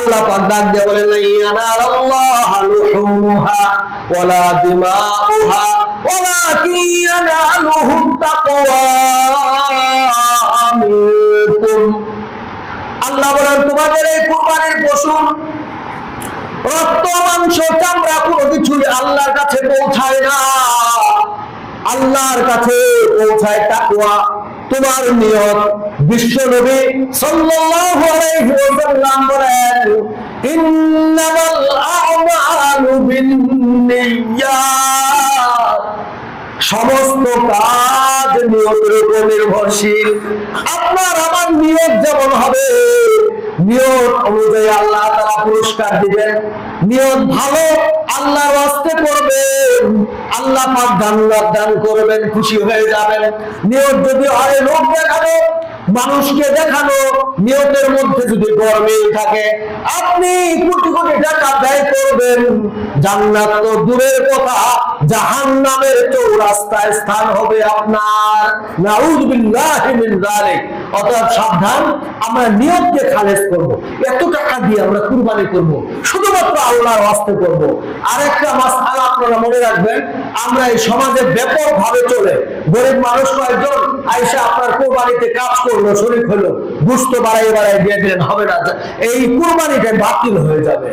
আল্লাহ পাক ডাক দিয়ে লুহুমুহা ওয়ালা দিমাউহা ওয়ালাকিন তাকওয়া আল্লাহ বলেন, তোমাদের এই কুরবানির পশু, রক্ত, মাংস, চামড়া কোনো কিছুই আল্লাহর কাছে পৌঁছায় না। আল্লাহর কাছে পৌঁছায় তাকওয়া। তোমার নিয়ত বিশ্ব নবী সাল্লাল্লাহু আলাইহি সমস্ত কাজ নিয়তের উপর নির্ভরশীল। আপনার আমার নিয়ত যেমন হবে, নিয়ত অনুযায়ী আল্লাহ তারা পুরস্কার দিবেন। নিয়ত ভালো, আল্লাহর রাস্তে করবেন। আল্লাহ পাক দান করবেন, খুশি হয়ে যাবেন। নিয়ত যদি হয়, লোক দেখানো মানুষকে দেখানো নিয়তের মধ্যে যদি গরমিল থাকে, আপনি কোটি কোটি টাকা ব্যয় করবেন। জান্নাত তো দূরের কথা জাহান নামের চৌরাস্তায় স্থান হবে আপনার। অতএব সাবধান, আমরা নিয়তকে খালেজ করব। এত টাকা দিয়ে আমরা কুরবানি করব। শুধুমাত্র আল্লাহর ওয়াস্তে করব। আরেকটা মাসআলা আপনারা মনে রাখবেন, আমরা এই সমাজে ব্যাপক ভাবে চলে। গরিব মানুষ কয়েকজন আইসা আপনার কুরবানিতে কাজ করল শরীর হলো, গুস্ত বাড়াই বাড়াই দিয়ে দিলেন, হবে না। এই কুরবানিটা বাতিল হয়ে যাবে।